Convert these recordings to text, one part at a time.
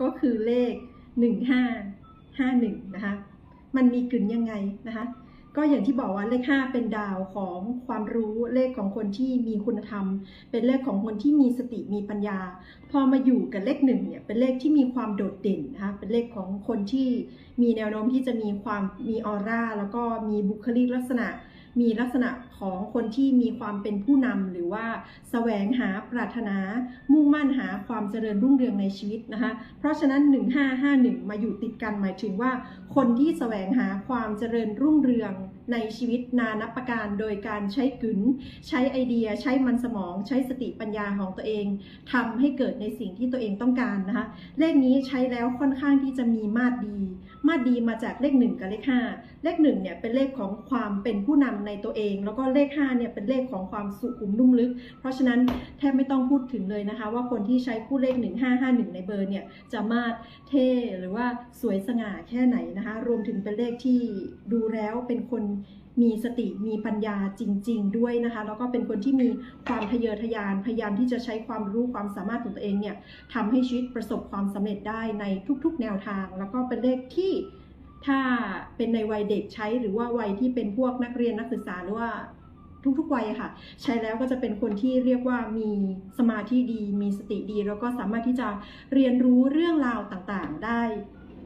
ก็คือเลข 1551 นะคะ มันมีกลิ่นยังไงนะคะ ก็อย่างที่บอกว่าเลข 5 เป็นดาวของความรู้เลขของคนที่มีคุณธรรม เป็นเลขของคนที่มีสติมีปัญญา พอมาอยู่กับเลขหนึ่งเนี่ยเป็นเลขที่มีความโดดเด่นนะคะ เป็นเลขของคนที่มีแนวโน้มที่จะมีความมีออร่าแล้วก็มีบุคลิกลักษณะ มีลักษณะของคนที่มีความเป็นผู้นำหรือว่าแสวงหาปรารถนา มุ่งมั่นหาความเจริญรุ่งเรืองในชีวิตนะคะ เพราะฉะนั้น 1551 มาอยู่ติดกันหมายถึงว่า คนที่แสวงหาความเจริญรุ่งเรืองในชีวิตนานับประการโดยการใช้กึนใช้ไอเดีย ใช้มันสมอง ใช้สติปัญญาของตัวเองทำให้เกิดในสิ่งที่ตัวเองต้องการนะคะ เลขนี้ใช้แล้วค่อนข้างที่จะมีมาดดี มาดดีมาจากเลข 1 กับเลข 5 เลข1เนี่ยเป็นเลขของความเป็นผู้นำในตัวเอง แล้วก็เลข5เนี่ยเป็นเลขของความสุขุมนุ่มลึก เพราะฉะนั้นแทบไม่ต้องพูดถึงเลยนะคะ ว่าคนที่ใช้คู่เลข 1551 ในเบอร์เนี่ยจะมาดเท่หรือว่าสวยสง่าแค่ไหนนะคะ รวมถึงเป็นเลขที่ดูแล้วเป็นคนมีสติมีปัญญาจริง ๆ ด้วยนะคะ แล้วก็เป็นคนที่มีความทะเยอทะยานพยายามที่จะใช้ความรู้ความสามารถของตัวเองเนี่ยทำให้ชีวิตประสบความสำเร็จได้ในทุก ๆ แนวทาง แล้วก็เป็นเลขที่ ถ้าเป็นในวัยเด็กใช้หรือว่าวัยที่เป็นพวกนักเรียนนักศึกษาหรือว่าทุกๆวัยค่ะ ใช้แล้วก็จะเป็นคนที่เรียกว่ามีสมาธิดี มีสติดี แล้วก็สามารถที่จะเรียนรู้เรื่องราวต่างๆ ได้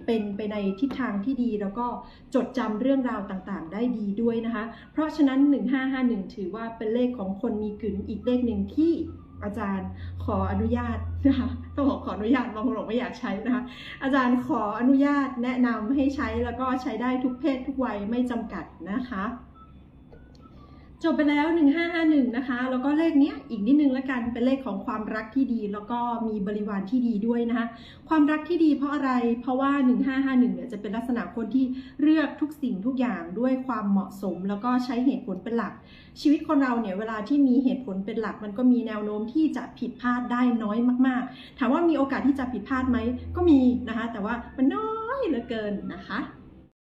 เป็นไปในทิศทางที่ดี แล้วก็จดจำเรื่องราวต่างๆ ได้ดีด้วยนะคะ เพราะฉะนั้น 1551 ถือว่าเป็นเลขของคนมีกึ๋นอีกเลขหนึ่งที่ อาจารย์ขออนุญาตนะคะต้องบอกขออนุญาตบางคนบอกไม่อยากใช้นะคะอาจารย์ขออนุญาตแนะนำให้ใช้แล้วก็ใช้ได้ทุกเพศทุกวัยไม่จำกัดนะคะ จบไปแล้ว 1551 นะคะ แล้วก็เลขเนี้ยอีกนิดนึงละกัน เป็นเลขของความรักที่ดี แล้วก็มีบริวารที่ดีด้วยนะคะ ความรักที่ดีเพราะอะไร เพราะว่า 1551 เนี่ยจะเป็นลักษณะคนที่เลือกทุกสิ่งทุกอย่างด้วยความเหมาะสม แล้วก็ใช้เหตุผลเป็นหลัก ชีวิตคนเราเนี่ยเวลาที่มีเหตุผลเป็นหลัก มันก็มีแนวโน้มที่จะผิดพลาดได้น้อยมาก ๆ ถามว่ามีโอกาสที่จะผิดพลาดไหม ก็มีนะคะ แต่ว่ามันน้อยเหลือเกินนะคะ